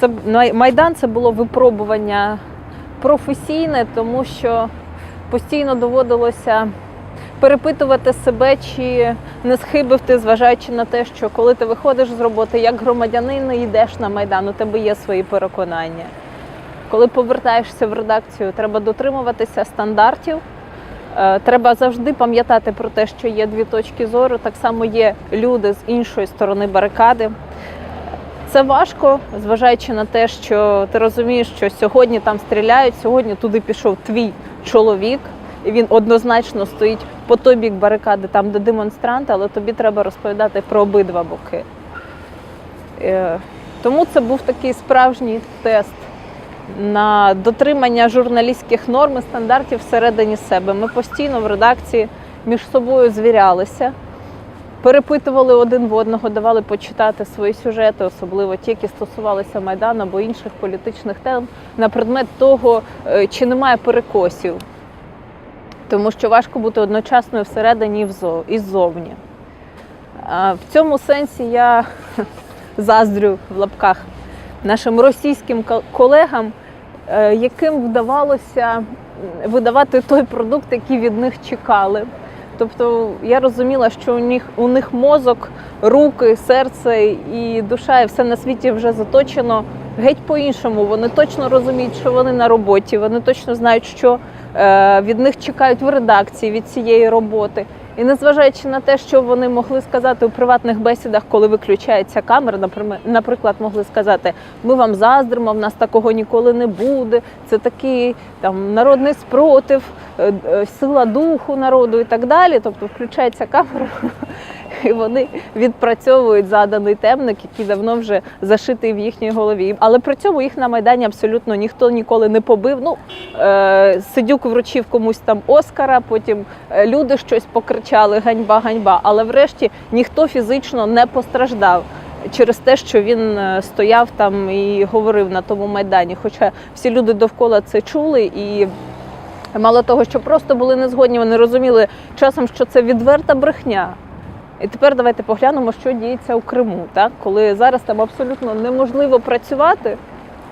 Це Майдан це було випробування професійне, тому що постійно доводилося перепитувати себе, чи не схибив ти, зважаючи на те, що коли ти виходиш з роботи як громадянин йдеш на Майдан, у тебе є свої переконання. Коли повертаєшся в редакцію, треба дотримуватися стандартів. Е, Треба завжди пам'ятати про те, що є дві точки зору. Так само є люди з іншої сторони барикади. Це важко, зважаючи на те, що ти розумієш, що сьогодні там стріляють, сьогодні туди пішов твій чоловік, і він однозначно стоїть по той бік барикади, там, де демонстранти, але тобі треба розповідати про обидва боки. Е, Тому це був такий справжній тест на дотримання журналістських норм і стандартів всередині себе. Ми постійно в редакції між собою звірялися, перепитували один в одного, давали почитати свої сюжети, особливо ті, які стосувалися Майдану або інших політичних тем, на предмет того, е, чи немає перекосів. Тому що важко бути одночасно всередині і ззовні. В цьому сенсі я заздрю в лапках нашим російським ко- колегам, е, яким вдавалося видавати той продукт, який від них чекали. Тобто я розуміла, що у них, у них мозок, руки, серце і душа, і все на світі вже заточено геть по-іншому. Вони точно розуміють, що вони на роботі, вони точно знають, що е, від них чекають в редакції від цієї роботи. І незважаючи на те, що вони могли сказати у приватних бесідах, коли виключається камера, наприклад, могли сказати: ми вам заздримо, в нас такого ніколи не буде. Це такий там народний спротив, е, е, сила духу народу і так далі. Тобто включається камера, і вони відпрацьовують заданий темник, який давно вже зашитий в їхній голові. Але при цьому їх на майдані абсолютно ніхто ніколи не побив. Ну е, Сидюк вручив комусь там Оскара, потім е, люди щось покричали ганьба, ганьба. Але врешті ніхто фізично не постраждав. Через те, що він е, стояв там і говорив на тому майдані. Хоча всі люди довкола це чули і мало того, що просто були незгодні, вони розуміли часом, що це відверта брехня. І тепер давайте поглянемо, що діється у Криму, так? коли зараз там абсолютно неможливо працювати.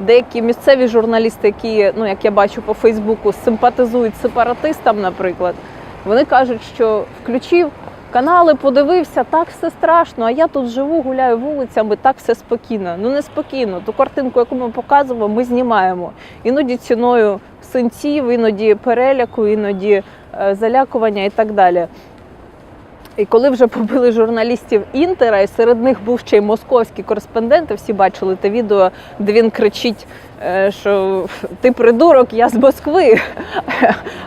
Деякі місцеві журналісти, які, ну як я бачу по Фейсбуку, симпатизують сепаратистам, наприклад, вони кажуть, що включив канали, подивився, так все страшно. А я тут живу, гуляю вулицями, так все спокійно. Ну не спокійно. Ту картинку, яку ми показуємо, ми знімаємо. Іноді ціною синців, іноді переляку, іноді е, залякування і так далі. І коли вже побили журналістів Інтера, і серед них був ще й московський кореспондент, і всі бачили те відео, де він кричить, е, що ти придурок, я з Москви.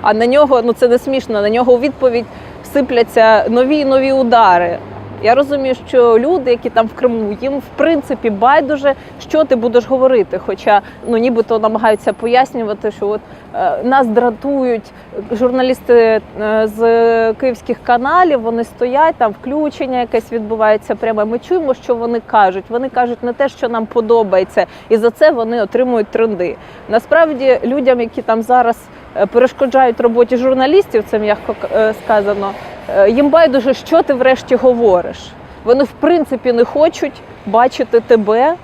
А на нього, ну це не смішно, на нього у відповідь сипляться нові нові удари. Я розумію, що люди, які там в Криму, їм в принципі байдуже, що ти будеш говорити. Хоча ну нібито намагаються пояснювати, що от е, нас дратують журналісти е, з київських каналів. Вони стоять там, включення якесь відбувається прямо. Ми чуємо, що вони кажуть. Вони кажуть не те, що нам подобається, і за це вони отримують тренди. Насправді, людям, які там зараз е, перешкоджають роботі журналістів, це м'яко е, сказано. Е, Їм байдуже, що ти врешті говориш. Вони в принципі не хочуть бачити тебе,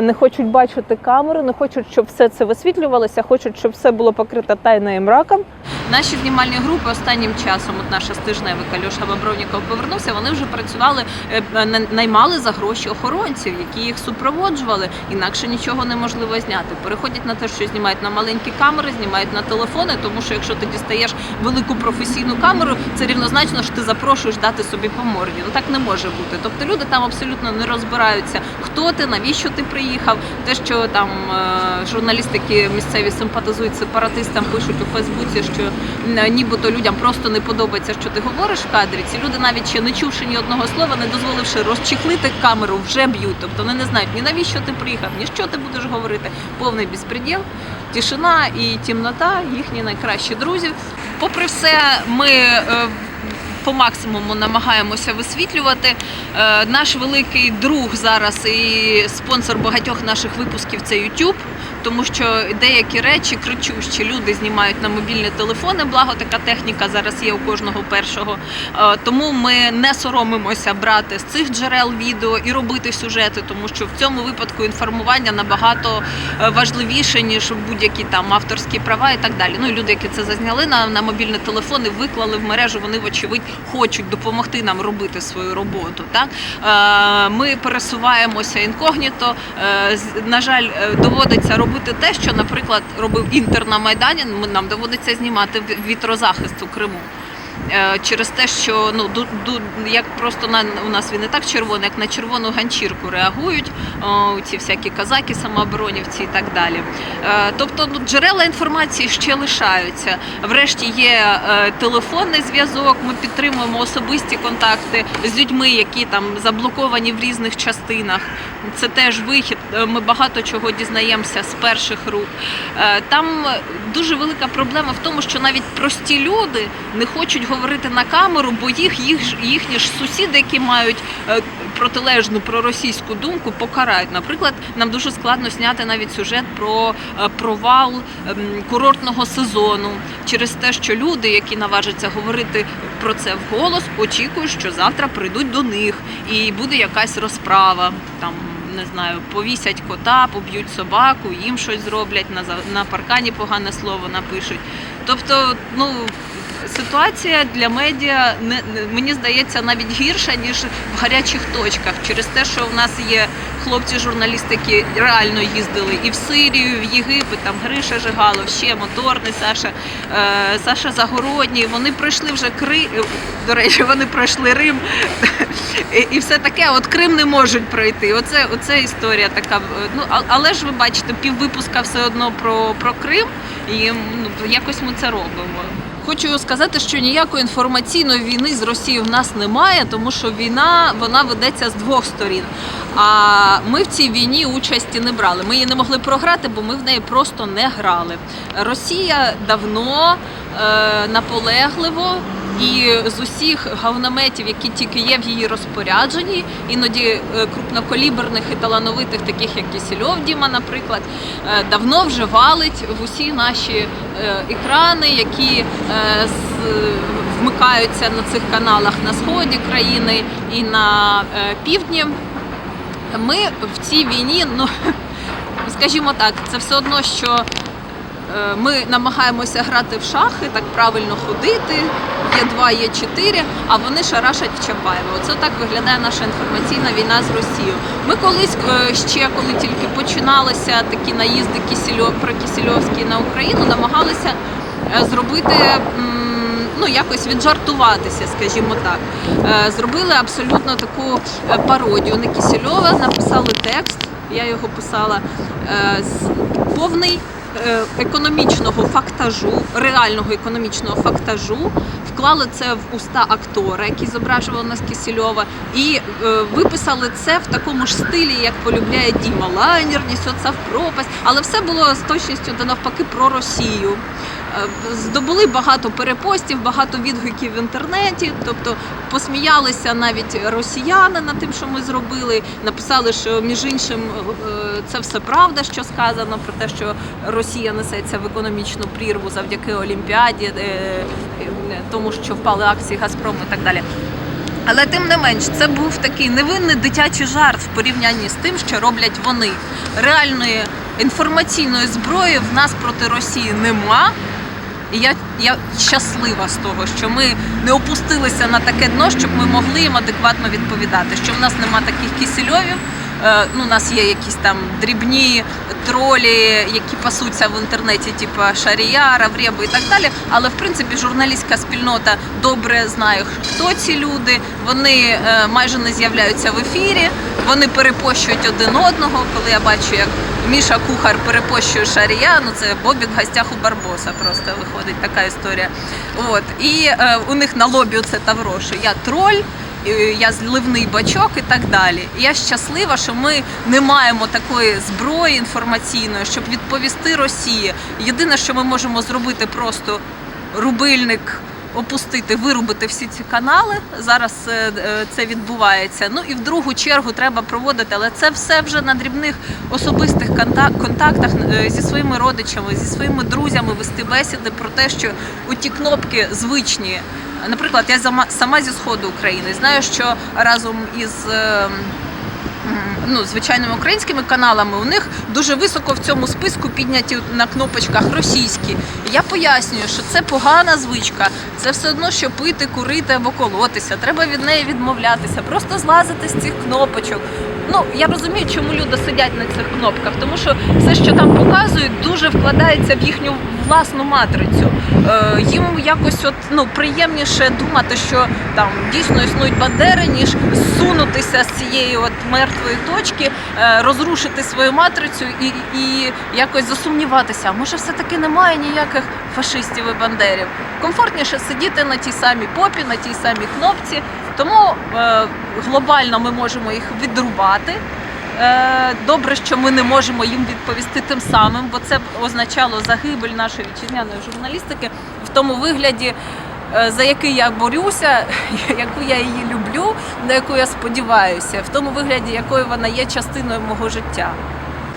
не хочуть бачити камеру, не хочуть, щоб все це висвітлювалося, хочуть, щоб все було покрите тайною мраком. Наші знімальні групи останнім часом, от наша стижневика Льоша Бобровніков повернувся. Вони вже працювали, е, наймали за гроші охоронців, які їх супроводжували. Інакше нічого неможливо зняти. Переходять на те, що знімають на маленькі камери, знімають на телефони, тому що якщо ти дістаєш велику професійну камеру, це рівнозначно, що ти запрошуєш дати собі по морді. Ну так не може бути. Тобто люди там абсолютно не розбираються, хто ти, навіщо ти приїхав. Те, що там е, журналісти, які місцеві симпатизують сепаратистам, пишуть у Фейсбуці, що нібито людям просто не подобається, що ти говориш в кадрі. Ці люди навіть ще не чувши ні одного слова, не дозволивши розчехлити камеру, вже б'ють. Тобто вони не знають ні навіщо ти приїхав, ні що ти будеш говорити. Повний безпреділ, тишина і тімнота їхні найкращі друзі. Попри все, ми. По максимуму намагаємося висвітлювати. Е, Наш великий друг зараз і спонсор багатьох наших випусків це YouTube. Тому що деякі речі кричущі люди знімають на мобільні телефони, благо така техніка зараз є у кожного першого. Е, Тому ми не соромимося брати з цих джерел відео і робити сюжети, тому що в цьому випадку інформування набагато е, важливіше, ніж будь-які там авторські права і так далі. Ну і люди, які це зазняли на, на мобільні телефони, виклали в мережу, вони вочевидь хочуть допомогти нам робити свою роботу. Так Е, ми пересуваємося інкогніто. На жаль, доводиться робити те, що, наприклад, робив інтер на майдані. Нам доводиться знімати вітрозахист у Криму. Е, Через те, що ну як просто на у нас він не так червоний, як на червону ганчірку реагують о, ці всякі казаки, самооборонівці і так далі. Е, Тобто ну, джерела інформації ще лишаються. Врешті є е, телефонний зв'язок. Ми підтримуємо особисті контакти з людьми, які там заблоковані в різних частинах. Це теж вихід. Ми багато чого дізнаємося з перших рук. Там дуже велика проблема в тому, що навіть прості люди не хочуть говорити на камеру, бо їх, їх їхні ж сусіди, які мають е, протилежну проросійську думку, покарають. Наприклад, нам дуже складно зняти навіть сюжет про е, провал ем, курортного сезону через те, що люди, які наважаться говорити про це вголос, очікують, що завтра прийдуть до них і буде якась розправа там. Не знаю, повісять кота, поб'ють собаку, їм щось зроблять, на, на паркані погане слово напишуть. Тобто, ну ситуація для медіа не мені здається навіть гірша ніж в гарячих точках, через те, що в нас є хлопці-журналісти, які реально їздили і в Сирію, і в Єгипет, там Гриша Жигалов, ще моторний Саша, е, Саша Загородній. Вони пройшли вже Крим. До речі, вони пройшли Рим і все таке. От Крим не можуть пройти. Оце, оце історія така. Ну але ж ви бачите, піввипуска все одно про, про Крим, і ну, якось ми це робимо. Хочу сказати, що ніякої інформаційної війни з Росією в нас немає, тому що війна вона ведеться з двох сторін. А ми в цій війні участі не брали. Ми її не могли програти, бо ми в неї просто не грали. Росія давно е, наполегливо і з усіх гавнометів, які тільки є в її розпорядженні, іноді е, крупнокаліберних і талановитих, таких як Кісельов Діма, наприклад, е, давно вже валить в усі наші е, екрани, які вмикаються на цих каналах на сході країни і на півдні. Ми в цій війні, ну скажімо так, це все одно, що ми намагаємося грати в шахи, так правильно ходити. Є два, є чотири, а вони шарашать в Чапаєва. Оце так виглядає наша інформаційна війна з Росією. Ми колись е, ще, коли тільки починалися такі наїзди Кісельов, про Кісельовський на Україну, намагалися е, зробити. Ну, якось віджартуватися, скажімо так. Е, Зробили абсолютно таку е, пародію на Кісельова, написали текст, я його писала е, повний е, економічного фактажу, реального економічного фактажу, вклали це в уста актора, який зображував нас Кісільова, і е, виписали це в такому ж стилі, як полюбляє Діма Лайнер, несеться в пропасть, але все було з точністю до навпаки про Росію. Е, Здобули багато перепостів, багато відгуків в інтернеті. Тобто посміялися навіть росіяни над тим, що ми зробили. Написали, що між іншим е, це все правда, що сказано про те, що Росія несеться в економічну прірву завдяки Олімпіаді, е, тому що впали акції Газпрому і так далі. Але тим не менш, це був такий невинний дитячий жарт в порівнянні з тим, що роблять вони. Реальної інформаційної зброї в нас проти Росії нема. І я, я щаслива з того, що ми не опустилися на таке дно, щоб ми могли їм адекватно відповідати. Що в нас нема таких кисельовів. Е, ну, у нас є якісь там дрібні тролі, які пасуться в інтернеті, типу Шарія, Равреба і так далі. Але в принципі журналістська спільнота добре знає, хто ці люди. Вони е, майже не з'являються в ефірі, вони перепощують один одного. Коли я бачу, як Міша Кухар перепощує Шарія, ну це Бобік в гостях у Барбоса. Просто виходить така історія. От і е, у них на лобі це Тавро, що я троль. І Я зливний бачок і так далі. Я щаслива, що ми не маємо такої зброї інформаційної, щоб відповісти Росії. Єдине, що ми можемо зробити, просто рубильник опустити, вирубити всі ці канали. Зараз е, е, це відбувається. Ну і в другу чергу треба проводити, але це все вже на дрібних особистих контак- контактах е, зі своїми родичами, зі своїми друзями вести бесіди про те, що ті кнопки звичні. Наприклад, я сама, зі сходу України знаю, що разом із. е, ну, звичайними українськими каналами, у них дуже високо в цьому списку підняті на кнопочках російські. Я пояснюю, що це погана звичка, це все одно, що пити, курити або колотися. Треба від неї відмовлятися, просто злазити з цих кнопочок. Ну, я розумію, чому люди сидять на цих кнопках, тому що все, що там показують, дуже вкладається в їхню власну матрицю. Е, їм якось от ну приємніше думати, що там дійсно існують бандери, ніж зсунутися з цієї от мертвої точки, е, розрушити свою матрицю і, і якось засумніватися. Може, все таки немає ніяких фашистів і бандерів. Комфортніше сидіти на тій самій попі, на тій самій кнопці. Тому е, глобально ми можемо їх відрубати. Е, Добре, що ми не можемо їм відповісти тим самим, бо це б означало загибель нашої вітчизняної журналістики в тому вигляді, е, за який я борюся, яку я її люблю, на яку я сподіваюся, в тому вигляді, якою вона є частиною мого життя.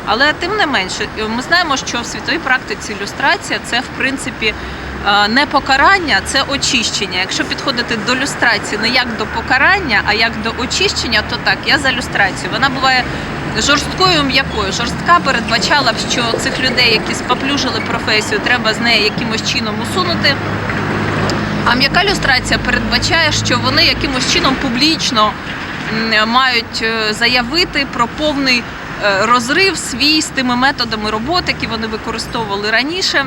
Але тим не менше, ми знаємо, що в світовій практиці ілюстрація це в принципі не покарання, це очищення. Якщо підходити до люстрації не як до покарання, а як до очищення, то так, я за люстрацію. Вона буває жорсткою м'якою. Жорстка передбачала б, що цих людей, які споплюжили професію, треба з неї якимось чином усунути. А м'яка люстрація передбачає, що вони якимось чином публічно мають е, заявити про повний е, розрив свій з тими методами роботи, які вони використовували раніше.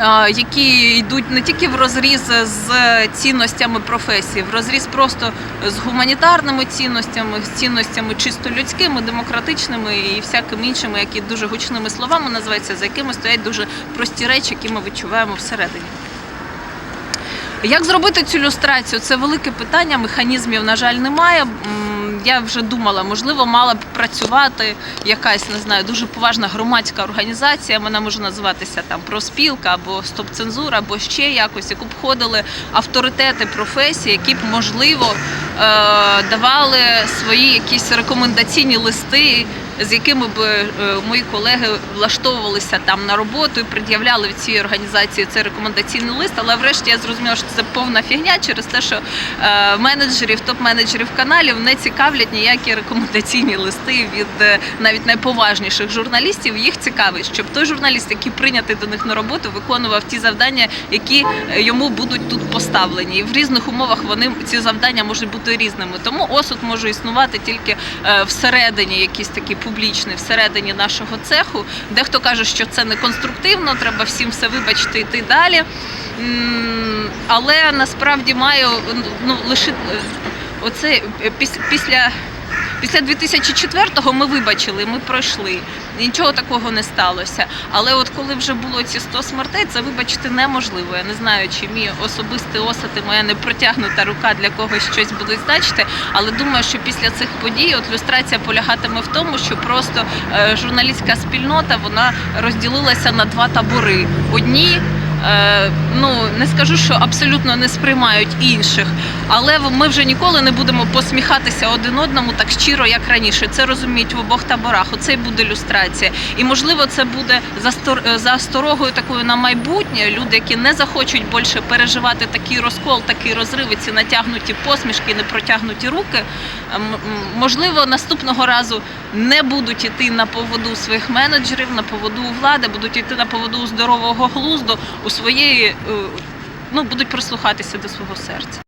Е, Які йдуть не тільки в розріз з цінностями професії, в розріз просто з гуманітарними цінностями, з цінностями чисто людськими, демократичними і всякими іншими, які дуже гучними словами називаються, за якими стоять дуже прості речі, які ми відчуваємо всередині. Як зробити цю люстрацію? Це велике питання. Механізмів, на жаль, немає. Я вже думала, можливо, мала б працювати якась не знаю, дуже поважна громадська організація. Вона може називатися там проспілка або стоп-цензура, або ще якось, яку б входили авторитети професії, які б можливо е, давали свої якісь рекомендаційні листи. З якими б е, мої колеги влаштовувалися там на роботу і пред'являли в цій організації цей рекомендаційний лист. Але врешті я зрозуміла, що це повна фігня через те, що е, менеджерів, топ-менеджерів каналів не цікавлять ніякі рекомендаційні листи від е, навіть найповажніших журналістів. Їх цікавить, щоб той журналіст, який прийнятий до них на роботу, виконував ті завдання, які е, йому будуть тут поставлені. І в різних умовах вони ці завдання можуть бути різними. Тому осуд може існувати тільки е, всередині, якийсь такий публічний, всередині нашого цеху. Дехто каже, що це не конструктивно, треба всім все вибачити йти далі. Але насправді маю ну лише оце після. Після 2004-го ми вибачили, ми пройшли. Нічого такого не сталося. Але от коли вже було ці 100 смертей, це вибачити неможливо. Я не знаю, чи мій особистий осад і моя непротягнута рука для когось щось будуть значити. Але думаю, що після цих подій от люстрація полягатиме в тому, що просто е, журналістська спільнота вона розділилася на два табори. Одні ну не скажу, що абсолютно не сприймають інших, але ми вже ніколи не будемо посміхатися один одному так щиро, як раніше. Це розуміють в обох таборах. Оце й буде люстрація. І можливо, це буде застор... е, засторогою такою на майбутнє. Люди, які не захочуть більше переживати такий розкол, такий розрив, і ці натягнуті посмішки, непротягнуті руки. е, Можливо, наступного разу не будуть іти на поводу своїх менеджерів, на поводу влади, будуть йти на поводу здорового глузду своєї, е, ну будуть прислухатися до свого серця.